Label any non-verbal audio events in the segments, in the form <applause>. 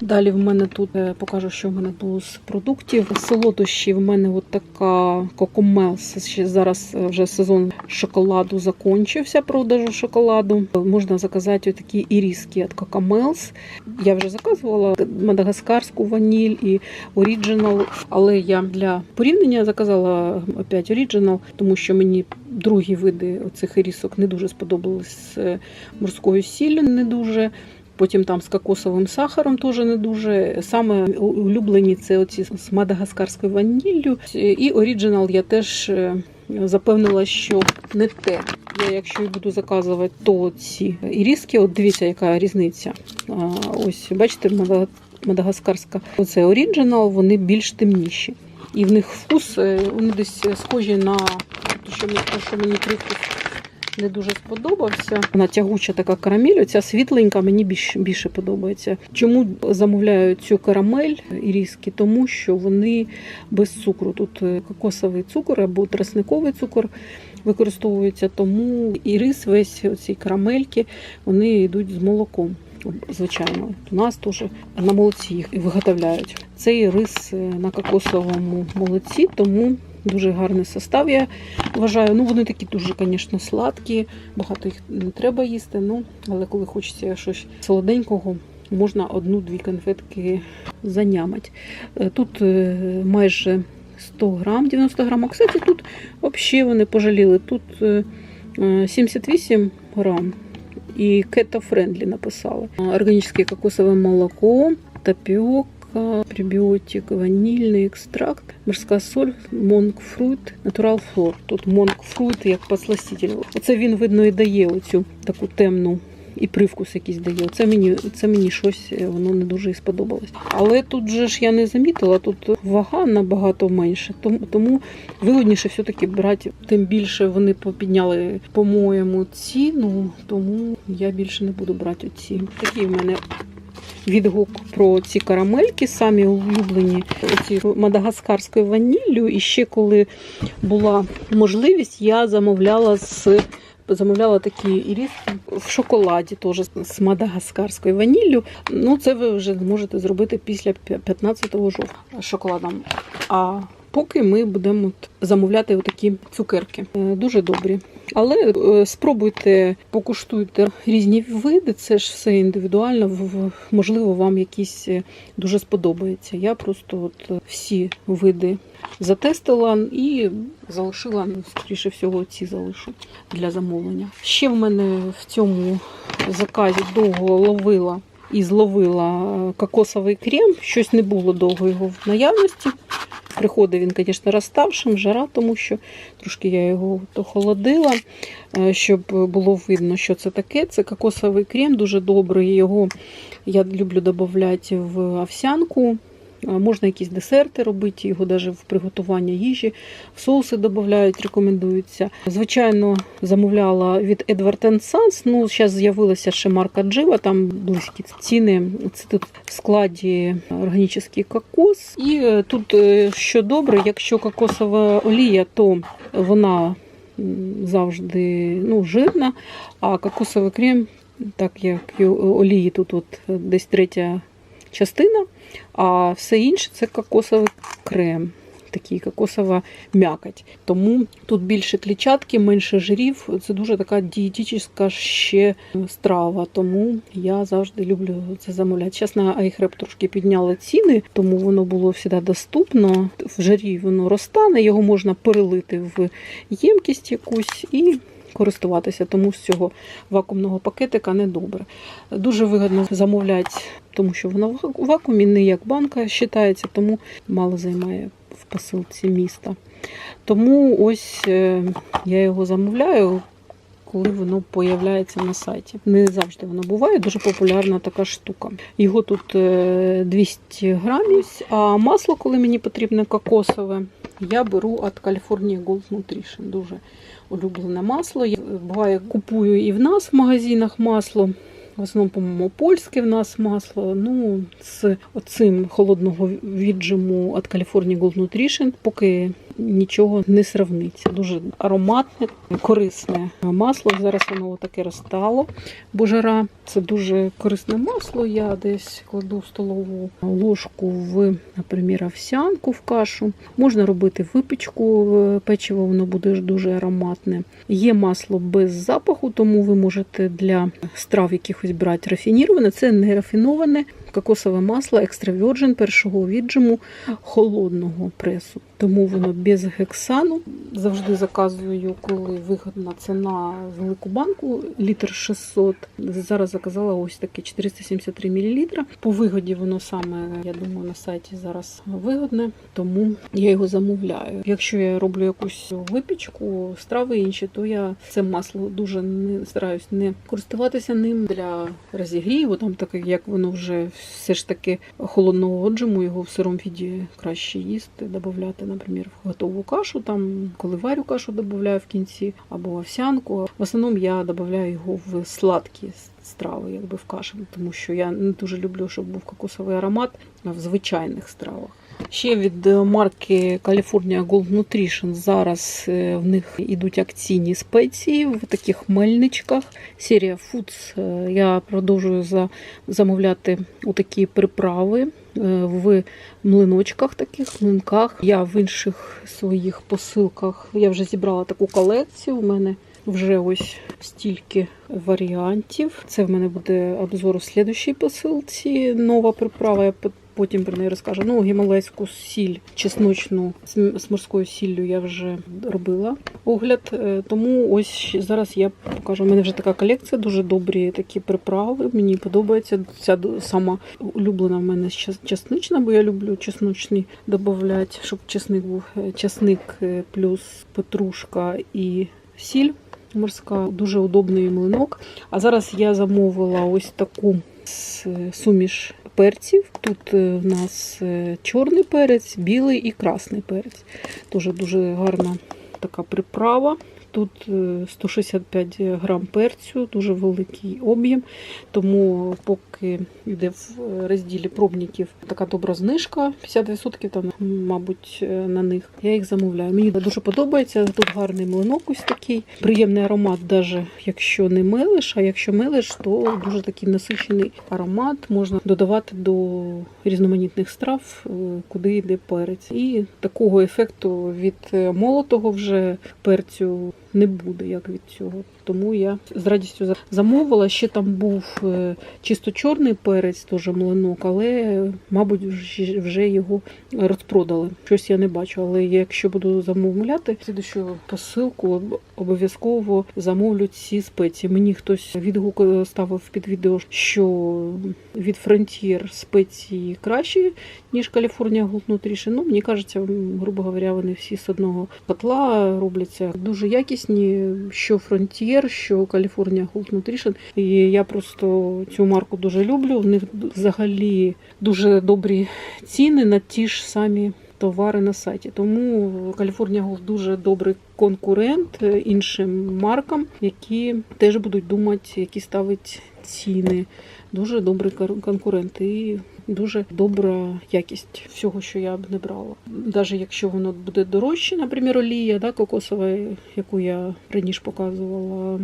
Далі в мене тут е, покажу, що в мене було з продуктів. Солодощі в мене от така Кокомелс. Зараз е, вже сезон шоколаду закінчився, продажу шоколаду. Можна заказати такі іріски від Кокомелс. Я вже заказувала мадагаскарську ваніль і оріджинал, але я для порівняння заказала опять оріджинал, тому що мені другі види цих ірісок не дуже сподобались е, морською сіллю, не дуже. Потім там з кокосовим сахаром теж не дуже. Саме улюблені це оці з мадагаскарською ваніллю. І оріджинал я теж е, запевнила, що не те. Я якщо буду заказувати, то ці іріски, от дивіться, яка різниця. Ось, бачите, мада- мадагаскарська. Оце оріджинал, вони більш темніші. І в них вкус, е, вони десь схожі на те, що мені привкус не дуже сподобався. Вона тягуча така карамель, ця світленька мені більше, більше подобається. Чому замовляю цю карамель іріски? Тому що вони без цукру. Тут е, кокосовий цукор або тростниковий цукор використовується, тому і рис весь оці карамельки вони йдуть з молоком. Звичайно, у нас теж на молоці їх виготовляють. Цей рис е, на кокосовому молоці, тому дуже гарний состав. Я вважаю. Ну вони такі дуже, звісно, сладкі. Багато їх не треба їсти. Ну але коли хочеться щось солоденького, можна одну-дві конфетки занямати. Е, Тут е, майже 100 грам, 90 грам. А кстати, тут взагалі вони пожаліли. Тут е, е, 78 грам. І keto-friendly написали. Органічне кокосове молоко, тапіока, пребіотик, ванільний екстракт, морська соль, монкфрут, натурал флор. Тут монкфрут як посластитель. Оце він, видно, і дає оцю таку темну і привкус якийсь дає. Це мені, це мені щось е, воно не дуже і сподобалось. Але тут же ж я не замітила, тут вага набагато менше, тому, тому вигодніше все-таки брати. Тим більше вони підняли, по-моєму, ціну, тому я більше не буду брати оці. Такий в мене відгук про ці карамельки, самі улюблені оці мадагаскарською ваніллю. І ще коли була можливість, я замовляла з. Замовляла такі іріски в шоколаді, теж з мадагаскарською ваніллю. Ну, це ви вже можете зробити після 15 жовтня з шоколадом. А поки ми будемо замовляти такі цукерки. Е, Дуже добрі. Але е, спробуйте, покуштуйте різні види, це ж все індивідуально. Можливо, вам якісь е, дуже сподобається. Я просто от е, всі види затестила і залишила, ну, скоріше всього, ці залишу для замовлення. Ще в мене в цьому заказі довго ловила і зловила кокосовий крем. Щось не було довго його в наявності. Приходить він, звісно, розставшим, жара, тому що трошки я його охолодила, е, щоб було видно, що це таке. Це кокосовий крем, дуже добрий. Його я люблю додати в овсянку. Е, Можна якісь десерти робити, його навіть в приготування їжі, в соуси додають, рекомендується. Звичайно, замовляла від Edward Sons, ну, зараз з'явилася ще марка Джива, там близькі ціни. Це тут в складі органічний кокос. І е, тут, е, що добре, якщо кокосова олія, то вона завжди ну, жирна, а кокосовий крем, так як олії, тут от десь третя частина. А все інше це кокосовий крем, такий кокосова м'якоть. Тому тут більше клітчатки, менше жирів. Це дуже така дієтична ще страва. Тому я завжди люблю це замовляти. Зараз на iHerb трошки підняли ціни, тому воно було завжди доступно. В жарі воно розтане, його можна перелити в ємкість якусь і. Користуватися, тому з цього вакуумного пакетика не добре. Дуже вигодно замовляти, тому що воно в вакуумі не як банка вважається, тому мало займає в посилці міста. Тому ось е, я його замовляю, коли воно появляється на сайті. Не завжди воно буває, дуже популярна така штука. Його тут е, 200 грамів, а масло, коли мені потрібне кокосове, я беру від California Gold Nutrition. Дуже улюблене масло. Я буває купую і в нас в магазинах масло. В основному, по-моєму, польське в нас масло. Ну, з оцим холодного віджиму від California Gold Nutrition. Поки нічого не сравниться. Дуже ароматне, корисне масло. Зараз воно таке розтало. Божара. Це дуже корисне масло. Я десь кладу столову ложку в, наприклад, овсянку в кашу. Можна робити випічку в печиво, воно буде дуже ароматне. Є масло без запаху, тому ви можете для страв якихось брати рафініроване. Це не рафіноване кокосове масло екстра virgin першого віджиму холодного пресу. Тому воно без гексану. Завжди заказую, коли вигодна ціна з велику банку, літр 600. Зараз заказала ось таке 473 мл. По вигоді воно саме, я думаю, на сайті зараз вигодне, тому я його замовляю. Якщо я роблю якусь випічку, страви інші, то я це масло дуже не стараюсь не користуватися ним для розігріву, там таке, як воно вже все ж таки холодного отжиму, його в сирому віді краще їсти, додати, наприклад, в готову кашу, там, коли варю кашу, додаю в кінці, або овсянку. В основному я додаю його в сладкі страви, якби в каші, тому що я не дуже люблю, щоб був кокосовий аромат в звичайних стравах. Ще від марки California Gold Nutrition зараз е, в них ідуть акційні спеції в таких мельничках. Серія Foods. Е, Я продовжую за- замовляти такі приправи е, в млиночках, таких млинках. Я в інших своїх посилках я вже зібрала таку колекцію. У мене вже ось стільки варіантів. Це в мене буде обзор у слідущій посилці. Нова приправа. Я потім про неї розкажу. Ну, гімалайську сіль, чесночну з морською сіллю я вже робила огляд. Е, Тому ось зараз я покажу. У мене вже така колекція, дуже добрі такі приправи. Мені подобається. Ця сама улюблена в мене чеснична, бо я люблю чесночний додати, щоб чесник був Е, чесник е, плюс петрушка і сіль морська. Дуже удобний млинок. А зараз я замовила ось таку суміш перців. Тут е, в нас е, чорний перець, білий і красний перець. Дуже дуже гарна така приправа. Тут е, 165 грам перцю, дуже великий об'єм. Тому поки йде в розділі пробників така добра знижка, 50% там, мабуть, е, на них. Я їх замовляю. Мені дуже подобається. Тут гарний млинок ось такий. Приємний аромат, навіть якщо не мелиш, а якщо мелиш, то дуже такий насичений аромат. Можна додавати до різноманітних страв, е, куди йде перець. І такого ефекту від е, молотого вже перцю не буде, як від цього. Тому я з радістю замовила. Ще там був е, чисто чорний перець, теж млинок, але, мабуть, вже- його розпродали. Щось я не бачу. Але якщо буду замовляти, слідущу посилку обов'язково замовлю ці спеції. Мені хтось відгук е, ставив під відео, що від Frontier спеції кращі, ніж California Gold. Ну, мені кажеться, грубо говоря, вони всі з одного котла робляться дуже якісні, що Frontier, що California Gold Nutrition. І я просто цю марку дуже люблю. В них взагалі дуже добрі ціни на ті ж самі. Товари на сайті, тому California Gold дуже добрий конкурент іншим маркам, які теж будуть думати, які ставить ціни. Дуже добрий конкурент і дуже добра якість всього, що я б не брала. Навіть якщо воно буде дорожче, наприклад, олія да, кокосова, яку я раніше показувала.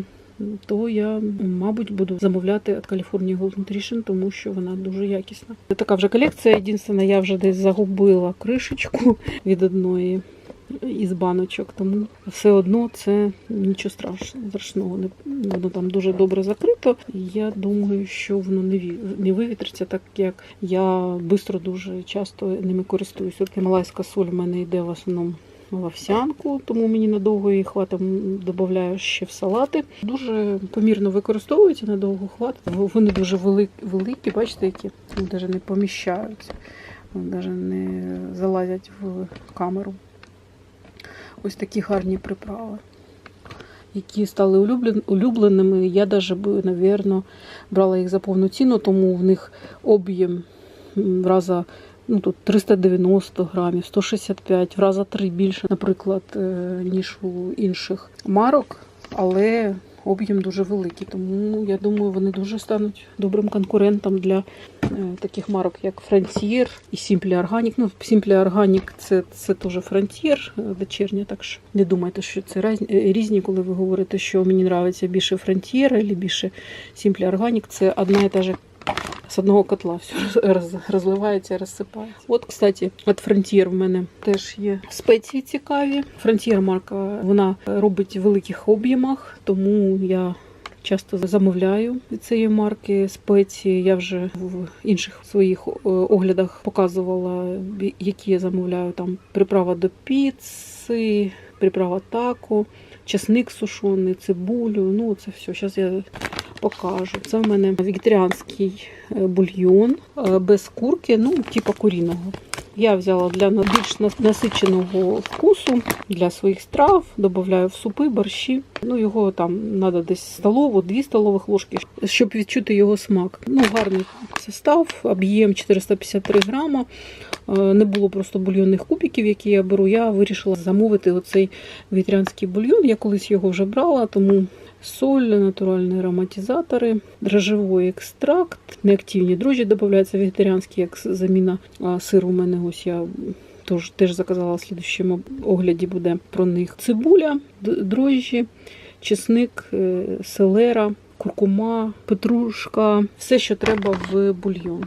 То я, мабуть, буду замовляти від California Golden Nutrition, тому що вона дуже якісна. Така вже колекція. Єдине, я вже десь загубила кришечку <laughs> від одної із баночок, тому все одно це нічого страшного, воно там дуже добре закрито. Я думаю, що воно не не вивітриться, так як я швидко дуже часто ними користуюсь. От гімалайська соль в мене йде в основному. В овсянку, тому мені надовго її хватить, додаю ще в салати. Дуже помірно використовуються, надовго хватить. Вони дуже великі, великі бачите, які навіть не поміщаються, навіть не залазять в камеру. Ось такі гарні приправи, які стали улюбленими. Я навіть би, навірно брала їх за повну ціну, тому в них об'єм раза ну, тут 390 грамів, 165, в раза три більше, наприклад, е, ніж у інших марок. Але об'єм дуже великий. Тому ну, я думаю, вони дуже стануть добрим конкурентом для е, таких марок, як Frontier і Simply Organic. Ну, Simply Organic це, це теж Frontier вечірня, так що не думайте, що це е, різні, коли ви говорите, що мені подобається більше Frontier або більше Simply Organic. Це одна і та же з одного котла все роз- розливається розсипається. От, кстати, от Frontier в мене теж є спеції цікаві. Frontier марка вона робить в великих об'ємах, тому я. Часто замовляю від цієї марки спеції. Я вже в інших своїх е, оглядах показувала, які я замовляю там приправа до піци, приправа тако, чесник сушений, цибулю. Ну це все. Зараз я покажу. Це в мене вегетаріанський е, бульйон е, без курки, ну, типу куріного. Я взяла для більш насиченого вкусу для своїх страв, додаю в супи, борщі. Ну, його там треба десь столову, дві столових ложки, щоб відчути його смак. Ну, гарний состав, об'єм 453 грама. Е, Не було просто бульйонних кубиків, які я беру. Я вирішила замовити оцей вітрянський бульйон. Я колись його вже брала, тому соль, натуральні ароматизатори, дрожжевий екстракт, неактивні дрожжі додаються вегетаріанські, як заміна а, сиру. У мене ось я теж, теж заказала в слідущому огляді буде про них. Цибуля, дрожжі, чесник, е, селера. Куркума, петрушка, все, що треба в бульйон.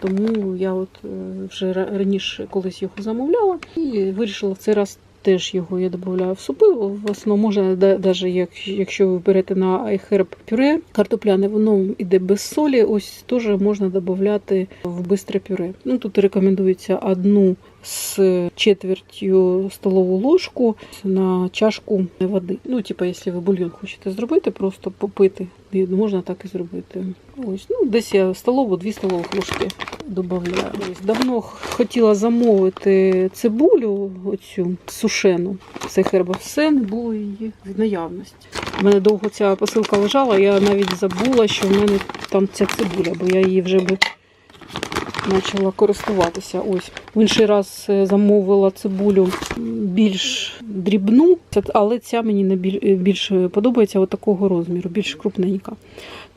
Тому я от е, вже раніше колись його замовляла і вирішила в цей раз теж його я додаю в супи. В основному можна навіть як, якщо ви берете на айхерб пюре картопляне, воно йде без солі. Ось теж можна додати в бистре пюре. Ну тут рекомендується одну з четвертю столову ложку на чашку води. Ну, типа, якщо ви бульйон хочете зробити, просто попити, і можна так і зробити. Ось, ну, десь я столову, дві столових ложки додаю. Давно хотіла замовити цибулю, оцю сушену. Це херба, все не було її в наявності. У мене довго ця посилка лежала, я навіть забула, що в мене там ця цибуля, бо я її вже би почала користуватися. Ось в інший раз е, замовила цибулю більш дрібну, але ця мені не е, більш подобається от такого розміру, більш крупненька.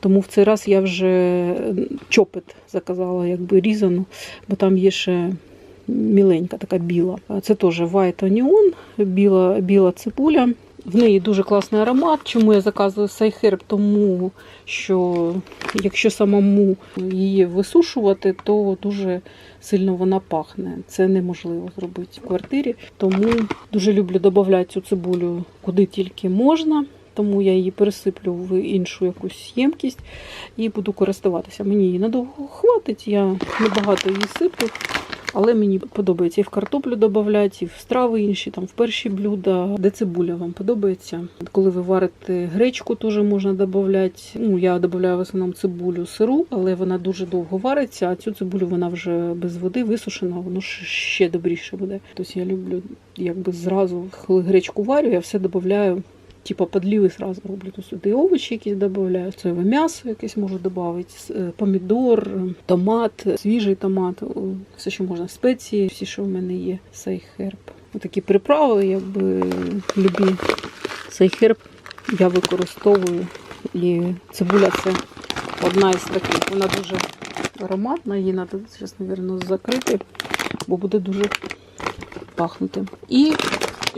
Тому в цей раз я вже е, чопит заказала, якби різану, бо там є ще міленька, така біла. Це теж White Onion, біла, біла цибуля. В неї дуже класний аромат. Чому я заказую сайхерб? Тому що якщо самому її висушувати, то дуже сильно вона пахне. Це неможливо зробити в квартирі. Тому дуже люблю додати цю цибулю куди тільки можна. Тому я її пересиплю в іншу якусь ємкість і буду користуватися. Мені її надовго хватить, я небагато її сиплю. Але мені подобається і в картоплю додати, і в страви інші, там в перші блюда, де цибуля вам подобається. Коли ви варите гречку, теж можна додати. Ну, я додаю в основному цибулю сиру, але вона дуже довго вариться, а цю цибулю вона вже без води висушена, воно ще добріше буде. Тобто я люблю якби зразу, коли гречку варю, я все додаю. Типа подліви сразу роблю. То сюди овочі якісь додаю, соєве м'ясо якесь можу додати, е, помідор, томат, свіжий томат, все, що можна, спеції, всі, що в мене є, сайхерб. Отакі приправи, якби любі сайхерб я використовую. І цибуля це одна із таких. Вона дуже ароматна, її треба зараз, мабуть, закрити, бо буде дуже пахнути. І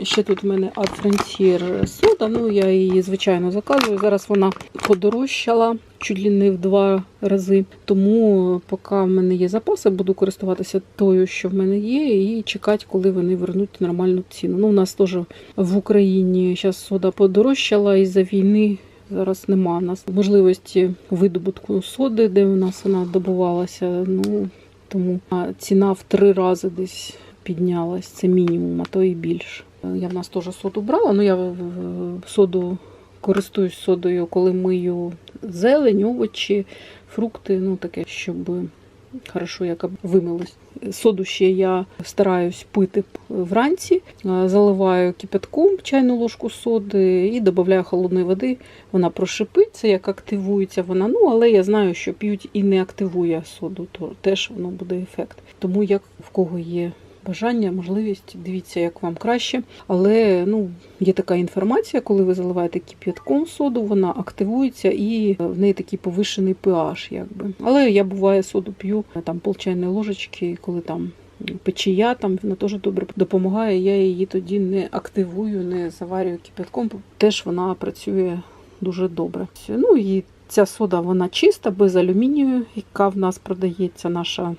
Ще тут в мене Frontier сода, ну я її звичайно заказую. Зараз вона подорожчала чуть ли не в два рази. Тому поки в мене є запаси, буду користуватися тою, що в мене є, і чекати, коли вони вернуть нормальну ціну. Ну, у нас теж в Україні зараз сода подорожчала із-за війни. Зараз нема у нас можливості видобутку соди, де у нас вона добувалася. Ну тому ціна в три рази десь піднялась. Це мінімум, а то і більше. Я в нас теж соду брала, але я в- в- соду користуюсь содою, коли мию зелень, овочі, фрукти, ну таке, щоб хорошо як вимилось. Соду ще я стараюсь пити вранці, заливаю кипятком чайну ложку соди і додаю холодної води. Вона прошипиться, як активується вона. Ну, але я знаю, що п'ють і не активує соду, то теж воно буде ефект. Тому як в кого є бажання, можливість, дивіться, як вам краще. Але ну, є така інформація, коли ви заливаєте кип'ятком соду, вона активується і в неї такий повишений pH, якби. Але я буває соду п'ю там пол чайної ложечки, коли там. Печія там вона теж добре допомагає. Я її тоді не активую, не заварюю кипятком. Теж вона працює дуже добре. Ну і ця сода вона чиста, без алюмінію, яка в нас продається наша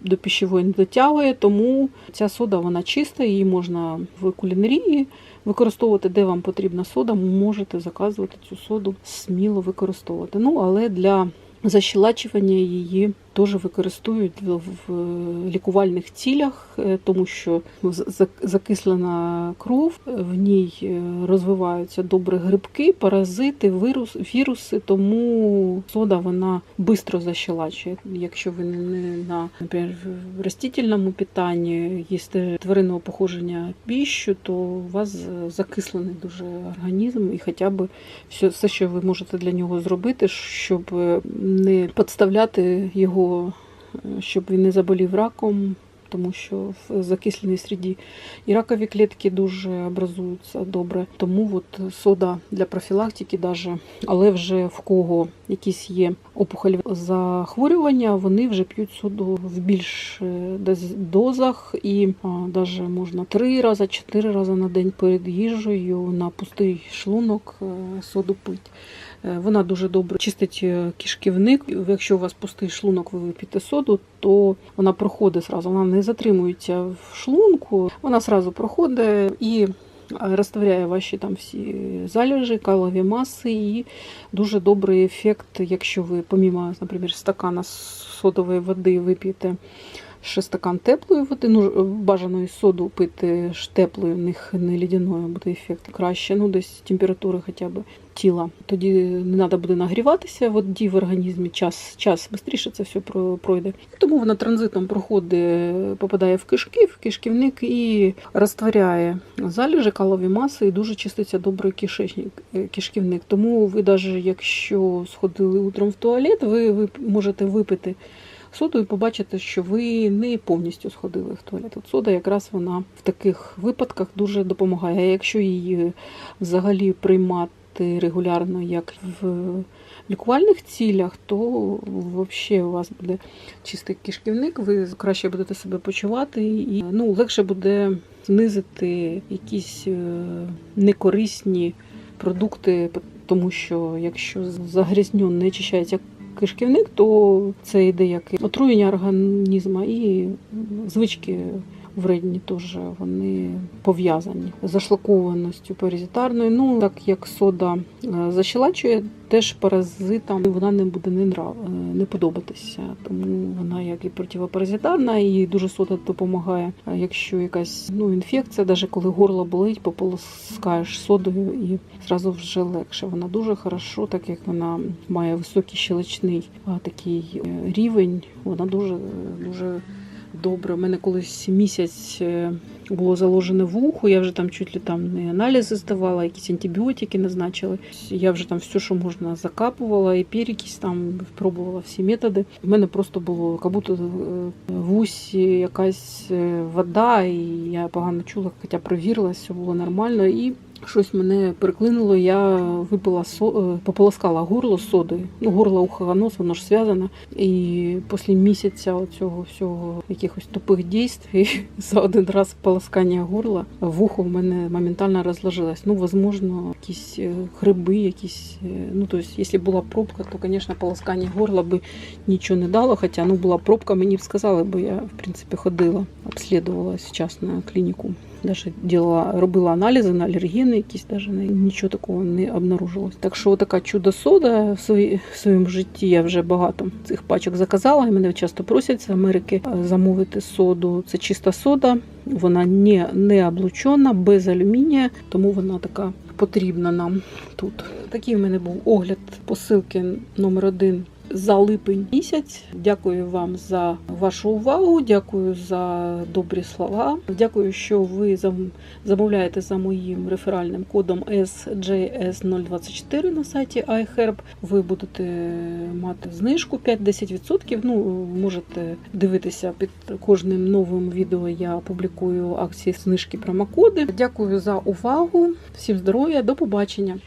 до пищевої не дотягує, тому ця сода вона чиста, її можна в кулінарії використовувати, де вам потрібна сода, можете заказувати цю соду, сміло використовувати. Ну, але для защелачування її теж використовують в лікувальних цілях, е, тому що за- закислена кров, в ній е, розвиваються добре грибки, паразити, вірус, віруси, тому сода вона швидко защелачує. Якщо ви не на наприклад, в растительному питанні їсте тваринного походження піщу, то у вас закислений дуже організм, і хоча б все, все, що ви можете для нього зробити, щоб е, не підставляти його, е, щоб він не заболів раком. Тому що в закисленій середі і ракові клітки дуже образуються добре. Тому от сода для профілактики, даже, але вже в кого якісь є опухолі захворювання, вони вже п'ють соду в більш е, дозах і навіть можна три рази, чотири рази на день перед їжею на пустий шлунок е, соду пити. Е, Вона дуже добре чистить е, кишківник. Якщо у вас пустий шлунок, ви вип'єте соду, то вона проходить зразу. Вона не затримується в шлунку, вона зразу проходить і е, розтворяє ваші там всі залежі, калові маси, і дуже добрий ефект, якщо ви, помімо, наприклад, стакана содової води вип'єте ще стакан теплої води, ну бажано соду пити теплою, в не лідяною буде ефект краще, ну десь температури хоча б тіла. Тоді не треба буде нагріватися воді в організмі, час, час швидше це все пройде. Тому вона транзитом проходить, попадає в кишки, в кишківник і розтворяє залежі калові маси і дуже чиститься добрий кишечник, е, кишківник. Тому ви, навіть якщо сходили утром в туалет, ви, ви можете випити соду і побачите, що ви не повністю сходили в туалет. От сода якраз вона в таких випадках дуже допомагає. А якщо її взагалі приймати регулярно, як в лікувальних цілях, то взагалі у вас буде чистий кишківник, ви краще будете себе почувати і ну, легше буде знизити якісь е, некорисні продукти, тому що якщо загрязнено не очищається кишківник, то це йде як отруєння організму і звички вредні теж вони пов'язані зашлакованістю паразитарною. Ну так як сода е, защелачує, теж паразитам вона не буде не, нрав... е, не подобатися. Тому вона як і противопаразитарна, і дуже сода допомагає. Якщо якась ну, інфекція, навіть коли горло болить, пополоскаєш содою і зразу вже легше. Вона дуже хорошо, так як вона має високий щелочний такий е, рівень, вона дуже дуже добре. У мене колись місяць е, було заложене вухо, я вже там чуть ли там не аналізи здавала, якісь антибіотики назначили. Я вже там все, що можна, закапувала, і перекись там пробувала всі методи. У мене просто було як будто е, в вусі якась е, вода, і я погано чула, хоча провірила, все було нормально. І Щось мене переклинуло, я випила со... е, пополоскала горло содою. Ну, горло ухо, нос, воно ж зв'язано. І після місяця цього всього якихось тупих дій <laughs> за один раз полоскання горла вухо в мене моментально розложилось. Ну, возможно, якісь е, гриби, якісь. е, Ну, тобто, якщо була пробка, то, звісно, полоскання горла би нічого не дало. Хоча ну, була пробка, мені б сказали, бо я, в принципі, ходила, обслідувала зараз на клініку. Даже делала, робила аналізи на алергени, якісь даже нічого такого не обнаружилось. Так що така чудо сода в, свої, в своєму житті я вже багато цих пачок заказала. І мене часто просять з Америки е, замовити соду. Це чиста сода, вона не, не облучена, без алюмінія, тому вона така потрібна нам тут. Такий в мене був огляд посилки номер один за липень місяць. Дякую вам за вашу увагу. Дякую за добрі слова. Дякую, що ви замовляєте за моїм реферальним кодом SJS024 на сайті iHerb. Ви будете мати знижку 5-10%. Ну, можете дивитися під кожним новим відео. Я публікую акції знижки промокоди. Дякую за увагу. Всім здоров'я, до побачення.